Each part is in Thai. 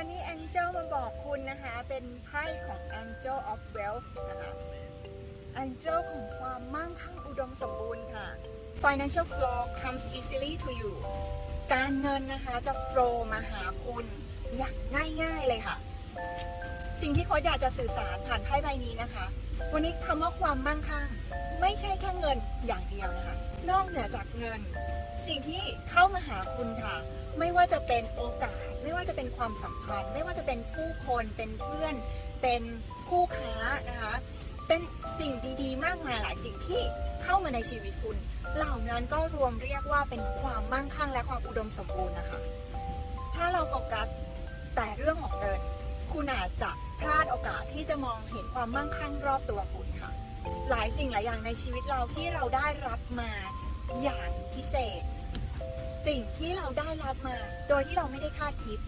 ันนี้แองเจลมาบอกคุณนะคะ เป็นไพ่ของ Angel of Wealth นะคะ Angel ของความมั่งคั่งอุดมสมบูรณ์ค่ะ Financial flow comes easily to you การเงินนะคะจะ flow มาหาคุณอย่างง่ายๆเลยค่ะ สิ่งที่โค้ชอยากจะสื่อสารผ่านไพ่ใบนี้นะคะ วันนี้คำว่าความมั่งคั่ง ไม่ใช่แค่เงินอย่างเดียวนะคะ นอกเหนือจากเงิน สิ่งที่เข้ามาหาคุณค่ะ ไม่ว่าจะเป็นโอกาส ไม่ว่าจะเป็นความสัมพันธ์ ไม่ว่าจะเป็นผู้คนเป็นเพื่อน เป็นคู่ค้านะคะ เป็นสิ่งดีๆ มากมายหลายสิ่งที่เข้ามาในชีวิตคุณ เหล่านั้นก็รวมเรียกว่าเป็นความมั่งคั่งและความอุดมสมบูรณ์นะคะ ถ้าเราโฟกัสแต่เรื่องของเงินคุณอาจจะพลาดโอกาสที่จะมองเห็นความมั่งคั่งรอบตัวคุณค่ะ หลายสิ่งหลายอย่างในชีวิตเราที่เราได้รับมาอย่างพิเศษ สิ่งที่เราได้รับมา โดยที่เราไม่ได้คาดคิด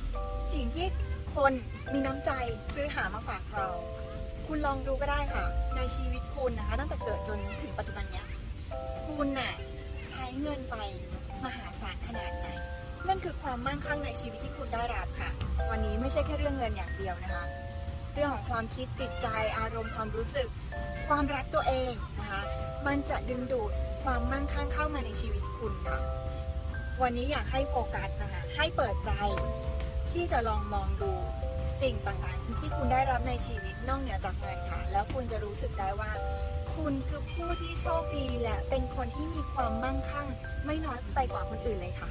สิ่งที่คนมีน้ำใจซื้อหามาฝากเรา คุณลองดูก็ได้ค่ะ ในชีวิตคุณนะคะ ตั้งแต่เกิดจนถึงปัจจุบันเนี้ยคุณน่ะใช้เงินไปมหาศาลขนาดไหนนั่นคือความมั่งคั่งในชีวิตที่คุณได้รับค่ะ วันนี้ไม่ใช่แค่เรื่องเงินอย่างเดียวนะคะ เรื่องของความคิดจิตใจอารมณ์ความรู้สึก ความรักตัวเองนะคะ มันจะดึงดูดความมั่งคั่งเข้ามาในชีวิตคุณค่ะ วันนี้อยากให้โฟกัสนะคะ ให้เปิดใจที่จะลองมองดูสิ่งต่างๆ ที่คุณได้รับในชีวิตนอกเหนือจากเงินค่ะ แล้วคุณจะรู้สึกได้ว่า คุณคือผู้ที่โชคดีและเป็นคนที่มีความมั่งคั่ง ไม่น้อยไปกว่าคนอื่นเลยค่ะ